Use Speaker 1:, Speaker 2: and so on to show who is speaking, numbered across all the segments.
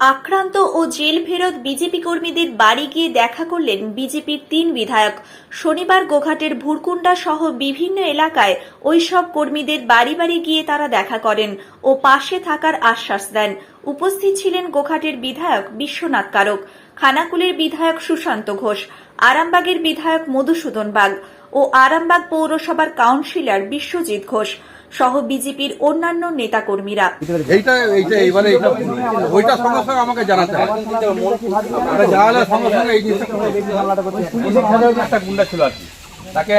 Speaker 1: আক্রান্ত ও জেল ফেরত বিজেপি কর্মীদের বাড়ি গিয়ে দেখা করলেন বিজেপির তিন বিধায়ক। শনিবার গোঘাটের ভুরকুন্ডা সহ বিভিন্ন এলাকায় ওইসব কর্মীদের বাড়ি বাড়ি গিয়ে তারা দেখা করেন ও পাশে থাকার আশ্বাস দেন। উপস্থিত ছিলেন গোঘাটের বিধায়ক বিশ্বনাথ কারক, খানাকুলের বিধায়ক সুশান্ত ঘোষ, আরামবাগের বিধায়ক মধুসূদন বাগ ও আরামবাগ পৌরসভার কাউন্সিলর বিশ্বজিৎ ঘোষ। সহ বিজেপির অন্যান্য নেতাকর্মীরা
Speaker 2: এইটা ভুল। ওইটা আমাকে জানালে এই জিনিসটা একটা গুন্ডা ছিল আর কি তাকে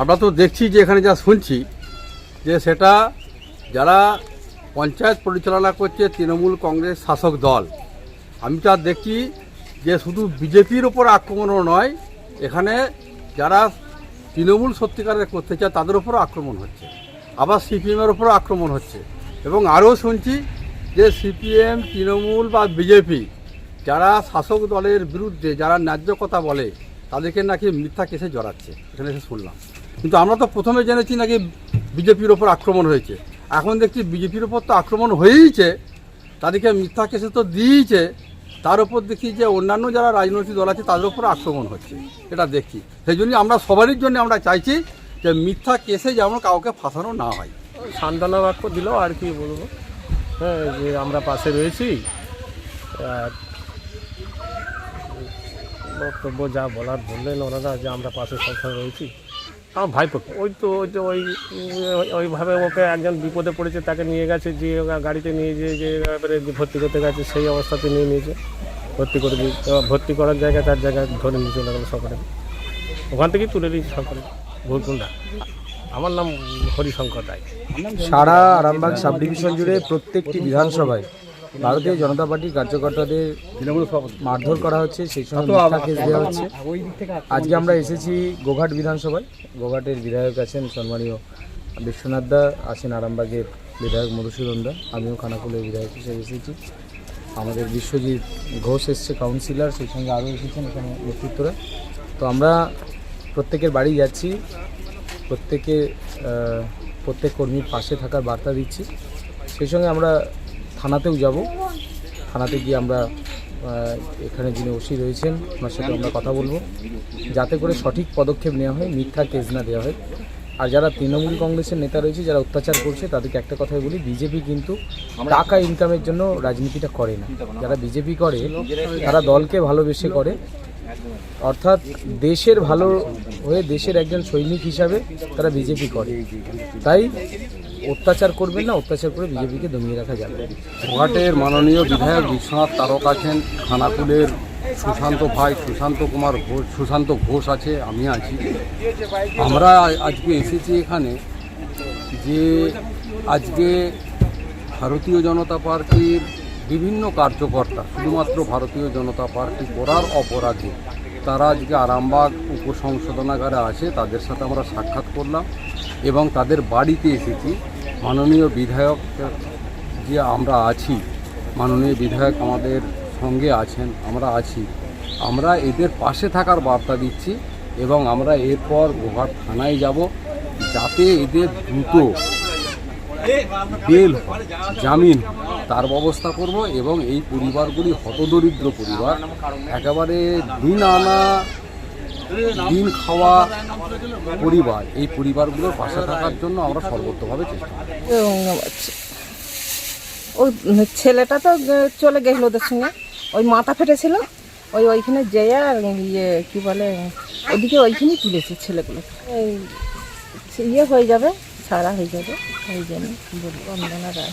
Speaker 2: আমরা তো দেখছি যে এখানে যা শুনছি, যে সেটা যারা পঞ্চায়েত পরিচালনা করছে তৃণমূল কংগ্রেস শাসক দল, আমি তো দেখছি যে শুধু বিজেপির ওপর আক্রমণও নয়, এখানে যারা তৃণমূল সত্যিকারের করতে চায় তাদের উপরও আক্রমণ হচ্ছে। আবার সিপিএমের উপরও আক্রমণ হচ্ছে। এবং আরও শুনছি যে সিপিএম, তৃণমূল বা বিজেপি যারা শাসক দলের বিরুদ্ধে যারা ন্যায্য কথা বলে, তাদেরকে নাকি মিথ্যা কেসে জড়াচ্ছে। এখানে এসে শুনলাম। কিন্তু আমরা তো প্রথমে জেনেছি নাকি বিজেপির ওপর আক্রমণ হয়েছে। এখন দেখছি বিজেপির ওপর তো আক্রমণ হয়েইছে, তাদেরকে মিথ্যা কেসে তো দিয়েছে তার উপর দেখি যে অন্যান্য যারা রাজনৈতিক দল আছে, তাদের উপর আক্রমণ হচ্ছে। এটা দেখি। সেই জন্য আমরা সবারই জন্য আমরা চাইছি যে মিথ্যা কেসে যেমন কাউকে ফাঁসানো না হয়।
Speaker 3: সান্ত্বনা বাক্য দিল, আর কি বলব? হ্যাঁ যে আমরা পাশে রয়েছি বক্তব্য যা বলার বললেন ওনারা যে আমরা পাশে সবসময় রয়েছি। আমার ভাইপো ওই তো ওই তো ওই ওই- ওইভাবে ওকে একজন বিপদে পড়েছে তাকে নিয়ে গেছে যে গাড়িতে নিয়ে যেয়ে যে এবারে ভর্তি করতে গেছে সেই অবস্থাতে নিয়ে নিয়েছে। ভর্তি করে দিয়ে ভর্তি করার জায়গায় তার জায়গায় ধরে নিয়ে চলে গেল সকালে ওখান থেকেই তুলে নিয়েছি সকালে ভুলকুন্ডা আমার নাম হরিশঙ্কর রায়।
Speaker 4: সারা আরামবাগ সাব ডিভিশন জুড়ে প্রত্যেকটি বিধানসভায় ভারতীয় জনতা পার্টির কার্যকর্তাদের মারধর করা হচ্ছে সেই সময় মিথ্যা কেস দেওয়া হচ্ছে। আজকে আমরা এসেছি গোঘাট বিধানসভায়। গোঘাটের বিধায়ক আছেন সম্মানীয় বিশ্বনাথ দা আছেন আরামবাগের বিধায়ক মধুসূদন দা। আমিও খানাকুলের বিধায়ক হিসেবে এসেছি। আমাদের বিশ্বজিৎ ঘোষ এসছে কাউন্সিলর সেই সঙ্গে আরও এসেছেন এখানে নেতৃত্বরা। তো আমরা প্রত্যেকের বাড়ি যাচ্ছি প্রত্যেকে প্রত্যেক কর্মীর পাশে থাকার বার্তা দিচ্ছি। সেই সঙ্গে আমরা থানাতেও যাব। থানাতে গিয়ে আমরা এখানে যিনি ওসি রয়েছেন, ওনার সাথে আমরা কথা বলব। যাতে করে সঠিক পদক্ষেপ নেওয়া হয়, মিথ্যা কেস না দেওয়া হয়। আর যারা তৃণমূল কংগ্রেসের নেতা রয়েছে, যারা অত্যাচার করছে, তাদেরকে একটা কথাই বলি, বিজেপি কিন্তু টাকা ইনকামের জন্য রাজনীতিটা করে না। যারা বিজেপি করে, তারা দলকে ভালোবেসে করে। অর্থাৎ দেশের ভালো হয়ে দেশের একজন সৈনিক হিসাবে তারা বিজেপি করে। তাই অত্যাচার করবেন না, অত্যাচার করে বিজেপিকে দমিয়ে রাখা যাবে।
Speaker 2: ঘাটের মাননীয় বিধায়ক বিশ্বনাথ তারক আছেন খানাকুলের সুশান্ত ভাই, সুশান্ত কুমার ঘোষ, সুশান্ত ঘোষ আছে, আমি আছি আমরা আজকে এসেছি এখানে যে আজকে ভারতীয় জনতা পার্টির বিভিন্ন কার্যকর্তা, শুধুমাত্র ভারতীয় জনতা পার্টি করার অপরাধে, তারা আজকে আরামবাগ উপসংশোধনাগারে আছে, তাদের সাথে আমরা সাক্ষাৎ করলাম এবং তাদের বাড়িতে এসেছি মাননীয় বিধায়ক যে আমরা আছি, মাননীয় বিধায়ক আমাদের সঙ্গে আছেন, আমরা আছি। আমরা এদের পাশে থাকার বার্তা দিচ্ছি এবং আমরা এরপর গোহাট থানায় যাব যাতে এদের দ্রুত বেল, জামিন, তার ব্যবস্থা করব এবং এই পরিবারগুলি হতদরিদ্র পরিবার। একেবারে দিন আনা দিন খাওয়া পরিবার, এই পরিবারগুলোর পাশে থাকার জন্য আমরা সর্বোত্তভাবে চেষ্টা
Speaker 5: ওই ছেলেটা তো চলে গেছিল ওদের সঙ্গে। ওই মাথা ফেটেছিল। ওই ওইখানে যেয়ে আর ইয়ে কি বলে ওদিকে ওইখানেই তুলেছে ছেলেগুলো ইয়ে হয়ে যাবে ছাড়া হয়ে যাবে। ওই জন্য বলব, অঞ্জনা রায়।